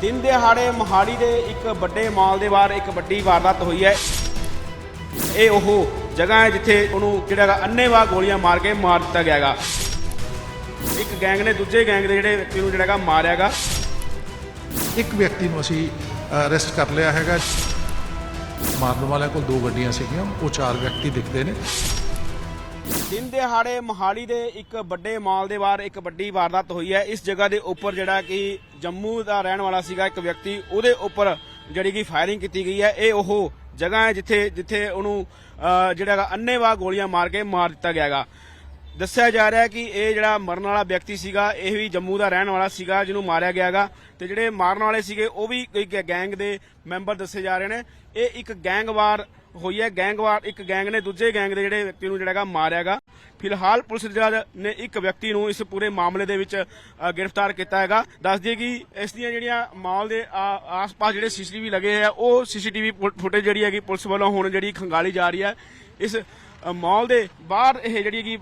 ਦਿਨ ਦਿਹਾੜੇ ਮੋਹਾਲੀ ਦੇ ਇੱਕ ਵੱਡੇ ਮਾਲ ਦੇ ਬਾਹਰ ਇੱਕ ਵੱਡੀ ਵਾਰਦਾਤ ਹੋਈ ਹੈ। ਇਹ ਉਹ ਜਗ੍ਹਾ ਹੈ ਜਿੱਥੇ ਉਹਨੂੰ ਜਿਹੜਾ ਹੈਗਾ ਅੰਨ੍ਹੇਵਾਹ ਗੋਲੀਆਂ ਮਾਰ ਕੇ ਮਾਰ ਦਿੱਤਾ ਗਿਆ ਹੈਗਾ। ਇੱਕ ਗੈਂਗ ਨੇ ਦੂਜੇ ਗੈਂਗ ਦੇ ਜਿਹੜੇ ਵਿਅਕਤੀ ਨੂੰ ਜਿਹੜਾ ਹੈਗਾ ਮਾਰਿਆਗਾ ਇੱਕ ਵਿਅਕਤੀ ਨੂੰ ਅਸੀਂ ਅਰੈਸਟ ਕਰ ਲਿਆ ਹੈਗਾ। ਮਾਰਨ ਵਾਲਿਆਂ ਕੋਲ ਦੋ ਗੱਡੀਆਂ ਸੀਗੀਆਂ, ਉਹ ਚਾਰ ਵਿਅਕਤੀ ਦਿਖਦੇ ਨੇ। ਦਿਨ ਦਿਹਾੜੇ ਮੋਹਾਲੀ ਦੇ ਇੱਕ ਵੱਡੇ ਮਾਲ ਦੇ ਬਾਹਰ ਇੱਕ ਵੱਡੀ ਵਾਰਦਾਤ ਹੋਈ ਹੈ। ਇਸ ਜਗ੍ਹਾ ਦੇ ਉੱਪਰ ਜਿਹੜਾ ਕਿ ਜੰਮੂ ਦਾ ਰਹਿਣ ਵਾਲਾ ਸੀਗਾ ਇੱਕ ਵਿਅਕਤੀ, ਉਹਦੇ ਉੱਪਰ ਜਿਹੜੀ ਕਿ ਫਾਇਰਿੰਗ ਕੀਤੀ ਗਈ ਹੈ। ਇਹ ਉਹ ਜਗ੍ਹਾ ਹੈ ਜਿੱਥੇ ਜਿੱਥੇ ਉਹਨੂੰ ਜਿਹੜਾ ਹੈਗਾ ਅੰਨ੍ਹੇਵਾਹ ਗੋਲੀਆਂ ਮਾਰ ਕੇ ਮਾਰ ਦਿੱਤਾ ਗਿਆ ਹੈਗਾ। ਦੱਸਿਆ ਜਾ ਰਿਹਾ ਕਿ ਇਹ ਜਿਹੜਾ ਮਰਨ ਵਾਲਾ ਵਿਅਕਤੀ ਸੀਗਾ, ਇਹ ਵੀ ਜੰਮੂ ਦਾ ਰਹਿਣ ਵਾਲਾ ਸੀਗਾ, ਜਿਹਨੂੰ ਮਾਰਿਆ ਗਿਆ ਹੈਗਾ। ਤੇ ਜਿਹੜੇ ਮਾਰਨ ਵਾਲੇ ਸੀਗੇ, ਉਹ ਵੀ ਕੋਈ ਗੈਂਗ ਦੇ ਮੈਂਬਰ ਦੱਸੇ ਜਾ ਰਹੇ ਨੇ। ਇਹ ਇੱਕ ਗੈਂਗਵਾਰ ਹੋਈ ਹੈ ਗੈਂਗਵਾਰ, ਇੱਕ ਗੈਂਗ ਨੇ ਦੂਜੇ ਗੈਂਗ ਦੇ ਜਿਹੜੇ ਵਿਅਕਤੀ ਨੂੰ ਜਿਹੜਾ ਮਾਰਿਆਗਾ। ਫਿਲਹਾਲ ਪੁਲਿਸ ਜਿਹੜਾ ਨੇ ਇੱਕ ਵਿਅਕਤੀ ਨੂੰ ਇਸ ਪੂਰੇ ਮਾਮਲੇ ਦੇ ਵਿੱਚ ਗ੍ਰਿਫਤਾਰ ਕੀਤਾ ਹੈਗਾ। ਦੱਸ ਦਈਏ ਕਿ ਇਸ ਦੀਆਂ ਜਿਹੜੀਆਂ ਮਾਲ ਦੇ ਆਸ-ਪਾਸ ਜਿਹੜੇ ਸੀਸੀਟੀਵੀ ਲੱਗੇ ਹੋਏ ਆ, ਉਹ ਸੀਸੀਟੀਵੀ ਫੁਟੇਜ ਜਿਹੜੀ ਹੈਗੀ ਪੁਲਿਸ ਵੱਲੋਂ ਹੁਣ ਜਿਹੜੀ ਖੰਗਾਲੀ ਜਾ ਰਹੀ ਹੈ। ਇਸ ਮਾਲ ਦੇ ਬਾਹਰ ਇਹ ਜਿਹੜੀ ਕਿ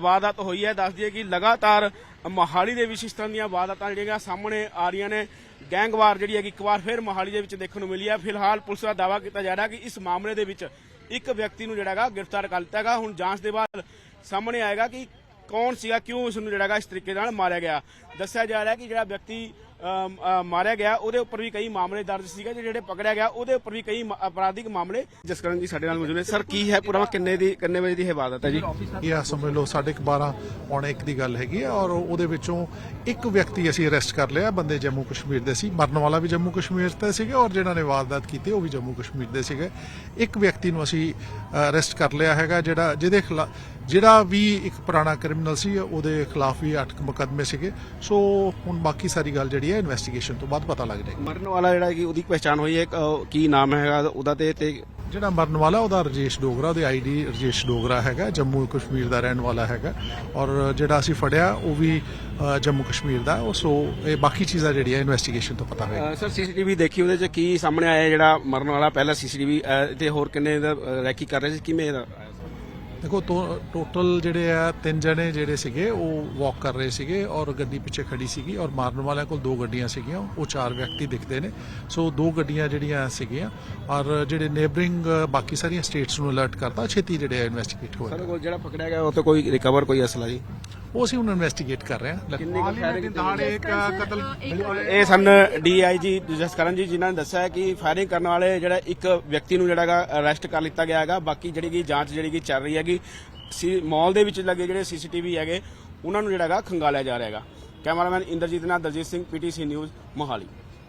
ਵਾਰਦਾਤ ਹੋਈ ਹੈ, ਦੱਸਦੀ ਹੈ ਕਿ ਲਗਾਤਾਰ ਮੋਹਾਲੀ ਦੇ ਵਿੱਚ ਇਸ ਤਰ੍ਹਾਂ ਦੀਆਂ ਵਾਰਦਾਤਾਂ ਜਿਹੜੀਆਂ ਸਾਹਮਣੇ ਆ ਰਹੀਆਂ ਨੇ। ਗੈਂਗਵਾਰ ਜਿਹੜੀ ਹੈਗੀ, ਇੱਕ ਵਾਰ ਫਿਰ ਮੋਹਾਲੀ ਦੇ ਵਿੱਚ ਦੇਖਣ ਨੂੰ ਮਿਲੀ ਹੈ। ਫਿਲਹਾਲ ਪੁਲਿਸ ਦਾ ਦਾਅਵਾ ਕੀਤਾ ਜਾ ਰਿਹਾ ਕਿ ਇਸ ਮਾਮਲੇ ਦੇ ਵਿੱਚ ਇੱਕ ਵਿਅਕਤੀ ਨੂੰ ਜਿਹੜਾ ਹੈਗਾ ਗ੍ਰਿਫਤਾਰ ਕਰ ਲਿੱਤਾ ਹੈਗਾ। ਹੁਣ ਜਾਂਚ ਦੇ ਬਾਅਦ ਸਾਹਮਣੇ ਆਏਗਾ ਕਿ ਕੌਣ ਸੀਗਾ, ਕਿਉਂ ਉਸ ਨੂੰ ਜਿਹੜਾ ਹੈਗਾ ਇਸ ਤਰੀਕੇ ਨਾਲ ਮਾਰਿਆ ਗਿਆ। ਦੱਸਿਆ ਜਾ ਰਿਹਾ ਕਿ ਜਿਹੜਾ ਵਿਅਕਤੀ ਮਾਰਿਆ ਗਿਆ। ਉਹਦੇ ਉੱਪਰ ਵੀ ਕਈ ਮਾਮਲੇ ਦਰਜ ਸੀਗੇ ਜਿਹੜੇ ਪਕੜਿਆ ਗਿਆ, ਉਹਦੇ ਉੱਪਰ ਵੀ ਕਈ ਅਪਰਾਧਿਕ ਮਾਮਲੇ ਜਸਕਰਨ ਜੀ ਸਾਡੇ ਨਾਲ ਮੌਜੂਦ ਨੇ। ਸਰ, ਕੀ ਹੈ ਪੂਰਾ ਕਿੰਨੇ ਦੀ, ਕਿੰਨੇ ਵਜੇ ਦੀ ਇਹ ਹੈ ਜੀ? ਇਹ ਸਮਝ ਲਓ, ਸਾਢੇ ਕੁ 12 ਪੌਣੇ ਇੱਕ ਦੀ ਗੱਲ ਹੈਗੀ ਹੈ ਔਰ ਉਹਦੇ ਵਿੱਚੋਂ ਇੱਕ ਵਿਅਕਤੀ ਅਸੀਂ ਅਰੈਸਟ ਕਰ ਲਿਆ, ਬੰਦੇ ਜੰਮੂ ਕਸ਼ਮੀਰ ਦੇ ਸੀ। ਮਰਨ ਵਾਲਾ ਵੀ ਜੰਮੂ ਕਸ਼ਮੀਰ ਦਾ ਸੀਗਾ ਔਰ ਜਿਨ੍ਹਾਂ ਨੇ ਵਾਰਦਾਤ ਕੀਤੀ, ਉਹ ਵੀ ਜੰਮੂ ਕਸ਼ਮੀਰ ਦੇ ਸੀਗੇ। ਇੱਕ ਵਿਅਕਤੀ ਨੂੰ ਅਸੀਂ ਅਰੈਸਟ ਕਰ ਲਿਆ ਹੈਗਾ, ਜਿਹੜਾ, ਜਿਹਦੇ ਖਿਲਾਫ ਜਿਹੜਾ ਵੀ ਇੱਕ ਪੁਰਾਣਾ ਕ੍ਰਿਮੀਨਲ ਸੀ ਉਹਦੇ ਖਿਲਾਫ ਵੀ 8 ਮੁਕੱਦਮੇ ਸੀਗੇ। ਸੋ ਹੁਣ ਬਾਕੀ ਸਾਰੀ ਗੱਲ ਜਿਹੜੀ ਹੈ ਇਨਵੈਸਟੀਗੇਸ਼ਨ ਤੋਂ ਬਾਅਦ ਪਤਾ ਲੱਗ ਜਾਏਗੀ। ਮਰਨ ਵਾਲਾ ਜਿਹੜਾ ਕਿ ਉਹਦੀ ਪਛਾਣ ਹੋਈ ਹੈ ਕੀ ਨਾਮ ਹੈਗਾ ਉਹਦਾ ਤੇ ਤੇ ਜਿਹੜਾ ਮਰਨ ਵਾਲਾ ਉਹਦਾ ਰਜੇਸ਼ ਡੋਗਰਾ ਉਹਦੇ ਆਈਡੀ ਰਜੇਸ਼ ਡੋਗਰਾ ਹੈਗਾ ਜੰਮੂ ਕਸ਼ਮੀਰ ਦਾ ਰਹਿਣ ਵਾਲਾ ਹੈਗਾ। ਔਰ ਜਿਹੜਾ ਅਸੀਂ ਫੜਿਆ ਉਹ ਵੀ ਜੰਮੂ ਕਸ਼ਮੀਰ ਦਾ। ਉਹ ਸੋ ਇਹ ਬਾਕੀ ਚੀਜ਼ਾਂ ਜਿਹੜੀਆਂ ਇਨਵੈਸਟੀਗੇਸ਼ਨ ਤੋਂ ਪਤਾ ਹੋਏਗਾ। ਸਰ ਸੀਸੀਟੀਵੀ ਦੇਖੀ ਉਹਦੇ ਚ ਕੀ ਸਾਹਮਣੇ ਆਇਆ ਜਿਹੜਾ ਮਰਨ ਵਾਲਾ ਪਹਿਲਾ ਸੀਸੀਟੀਵੀ ਤੇ ਹੋਰ ਕਿੰਨੇ ਦਾ ਰੈਕੀ ਕਰ ਰਹੇ ਸੀ ਕਿਵੇਂ? ਦੇਖੋ ਟੋਟਲ ਜਿਹੜੇ ਆ ਤਿੰਨ ਜਣੇ ਜਿਹੜੇ ਸੀਗੇ ਉਹ ਵਾਕ ਕਰ ਰਹੇ ਸੀਗੇ ਔਰ ਗੱਡੀ ਪਿੱਛੇ ਖੜੀ ਸੀਗੀ ਔਰ ਮਾਰਨ ਵਾਲਿਆਂ ਕੋਲ ਦੋ ਗੱਡੀਆਂ ਸੀਗੀਆਂ। ਉਹ ਚਾਰ ਵਿਅਕਤੀ ਦਿਖਦੇ ਨੇ। ਸੋ ਦੋ ਗੱਡੀਆਂ ਜਿਹੜੀਆਂ ਸੀਗੀਆਂ ਔਰ ਜਿਹੜੇ ਨੇਬਰਿੰਗ ਬਾਕੀ ਸਾਰੀਆਂ ਸਟੇਟਸ ਨੂੰ ਅਲਰਟ ਕਰਤਾ ਛੇਤੀ ਜਿਹੜੇ ਇਨਵੈਸਟੀਗੇਟ ਹੋਏ। ਸਰ ਕੋਲ ਜਿਹੜਾ ਪਕੜਿਆ ਗਿਆ ਉਹ ਤੇ ਕੋਈ ਰਿਕਵਰ ਕੋਈ ਅਸਲਾ ਜੀ? ਉਹ ਅਸੀਂ ਹੁਣ ਇਨਵੈਸਟੀਗੇਟ ਕਰ ਰਹੇ ਹਾਂ। ਕਿੰਨੀ ਕੁ ਫਾਇਰਿੰਗ ਦਹਾੜੇ ਇੱਕ ਕਤਲ ਇਹ ਸਨ ਡੀਆਈਜੀ ਜਸਕਰਨ ਜੀ ਜਿਨ੍ਹਾਂ ਨੇ ਦੱਸਿਆ ਹੈ ਕਿ ਫਾਇਰਿੰਗ ਕਰਨ ਵਾਲੇ ਜਿਹੜਾ ਇੱਕ ਵਿਅਕਤੀ ਨੂੰ ਜਿਹੜਾ ਹੈਗਾ ਅਰੈਸਟ ਕਰ ਲਿੱਤਾ ਗਿਆ ਹੈਗਾ। ਬਾਕੀ ਜਿਹੜੀ ਕਿ ਜਾਂਚ ਜਿਹੜੀ ਕਿ ਚੱਲ ਰਹੀ ਹੈਗੀ ਸੀ ਮਾਲ ਦੇ ਵਿੱਚ ਲੱਗੇ ਜਿਹੜੇ ਸੀਸੀਟੀਵੀ ਹੈਗੇ, ਉਹਨਾਂ ਨੂੰ ਜਿਹੜਾ ਹੈਗਾ ਖੰਗਾਲਿਆ ਜਾ ਰਿਹਾ ਹੈਗਾ। ਕੈਮਰਾਮੈਨ ਇੰਦਰਜੀਤ ਨਾਲ ਦਲਜੀਤ ਸਿੰਘ, ਪੀਟੀਸੀ ਨਿਊਜ਼, ਮੋਹਾਲੀ।